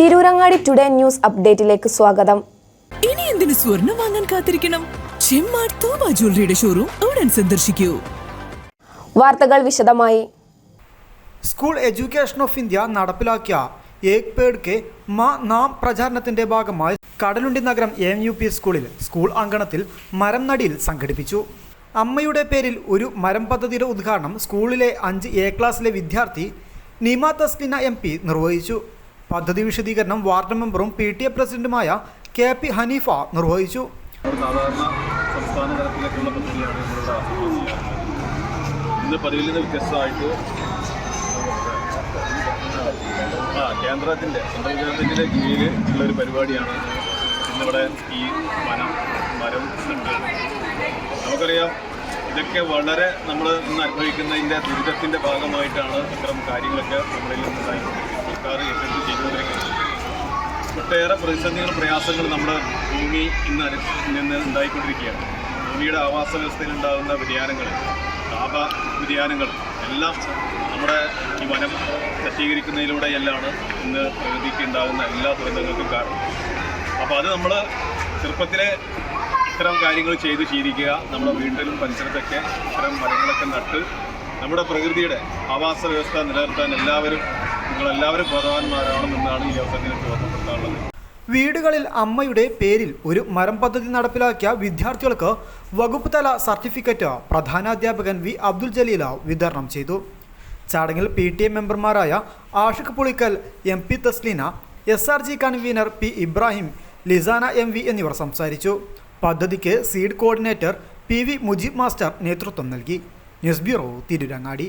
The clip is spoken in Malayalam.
തിരൂരങ്ങാടി ടുഡേ ന്യൂസ് അപ്ഡേറ്റിലേക്ക് സ്വാഗതം. ഇനി എന്തിനു സ്വർണം വാങ്ങാൻ കാത്തിരിക്കണം? ചെമ്മാട് തോമ ജ്വല്ലറിയുടെ ഷോറൂം ഉടൻ സന്ദർശിക്കൂ. വാർത്തകൾ വിശദമായി. സ്കൂൾ എഡ്യൂക്കേഷൻ ഓഫ് ഇന്ത്യ നടപ്പിലാക്കിയ ഏക് പേഡ് കെ മാ നാം പ്രചാരണത്തിന്റെ ഭാഗമായി കടലുണ്ടി നഗരം എം യു പി സ്കൂളിൽ സ്കൂൾ അങ്കണത്തിൽ മരം നടിയിൽ സംഘടിപ്പിച്ചു. അമ്മയുടെ പേരിൽ ഒരു മരം പദ്ധതിയുടെ ഉദ്ഘാടനം സ്കൂളിലെ അഞ്ച് എ ക്ലാസ്സിലെ വിദ്യാർത്ഥി നിമ തസ്ലിന എം പി നിർവഹിച്ചു. പദ്ധതി വിശദീകരണം വാർഡ് മെമ്പറും പി ടി എ പ്രസിഡന്റുമായ കെ പി ഹനീഫ നിർവഹിച്ചു. സാധാരണ സംസ്ഥാന തലത്തിലേക്കുള്ള പദ്ധതിയാണ് ചെയ്യാറുള്ളത് ഇന്ന് പതിവിൽ നിന്ന് വ്യത്യസ്തമായിട്ട് ആ കേന്ദ്രത്തിന്റെ സെൻട്രൽ ഗവൺമെന്റിന്റെ കീഴിൽ ഉള്ള ഒരു പരിപാടിയാണ് ഇന്നിവിടെ ഈ വനം മരം നമുക്കറിയാം ഇതൊക്കെ വളരെ നമ്മൾ ഇന്ന് അനുഭവിക്കുന്നതിന്റെ ദുരിതത്തിന്റെ ഭാഗമായിട്ടാണ് ഇത്തരം കാര്യങ്ങളൊക്കെ നമ്മളിൽ നിന്നുണ്ടായിക്കൊണ്ടിരിക്കുന്നത് സർക്കാർ ഏറ്റെടുത്ത് ചെയ്തുകൊണ്ടിരിക്കുന്നത് ഒട്ടേറെ പ്രതിസന്ധികളും പ്രയാസങ്ങളും നമ്മുടെ ഭൂമി ഇന്ന് നിന്ന് ഉണ്ടായിക്കൊണ്ടിരിക്കുകയാണ്. ഭൂമിയുടെ ആവാസ വ്യവസ്ഥയിൽ ഉണ്ടാകുന്ന വ്യതിയാനങ്ങൾ താപ വ്യതിയാനങ്ങൾ എല്ലാം നമ്മുടെ ഈ വനം സജ്ജീകരിക്കുന്നതിലൂടെയെല്ലാം ഇന്ന് പ്രകൃതിക്ക് ഉണ്ടാകുന്ന എല്ലാ ദുരന്തങ്ങൾക്കും കാരണം. അപ്പോൾ അത് നമ്മൾ ചെറുപ്പത്തിലെ ഇത്തരം കാര്യങ്ങൾ ചെയ്ത് ശീലിക്കുക നമ്മുടെ വീട്ടിലും പരിസരത്തൊക്കെ ഇത്തരം മരങ്ങളൊക്കെ നട്ട് നമ്മുടെ പ്രകൃതിയുടെ ആവാസ വ്യവസ്ഥ നിലനിർത്താൻ എല്ലാവരും വീടുകളിൽ അമ്മയുടെ പേരിൽ ഒരു മരം പദ്ധതി നടപ്പിലാക്കിയ വിദ്യാർത്ഥികൾക്ക് വകുപ്പ് തല സർട്ടിഫിക്കറ്റ് പ്രധാനാധ്യാപകൻ വി അബ്ദുൽ ജലീല വിതരണം ചെയ്തു. ചടങ്ങിൽ പി ടി എം മെമ്പർമാരായ Ashiq Pulikkal M P Thasleena S R G convener P Ibrahim Lisana M V എന്നിവർ സംസാരിച്ചു. പദ്ധതിക്ക് seed coordinator P V Mujeeb master നേതൃത്വം നൽകി. News bureau Tirurangadi.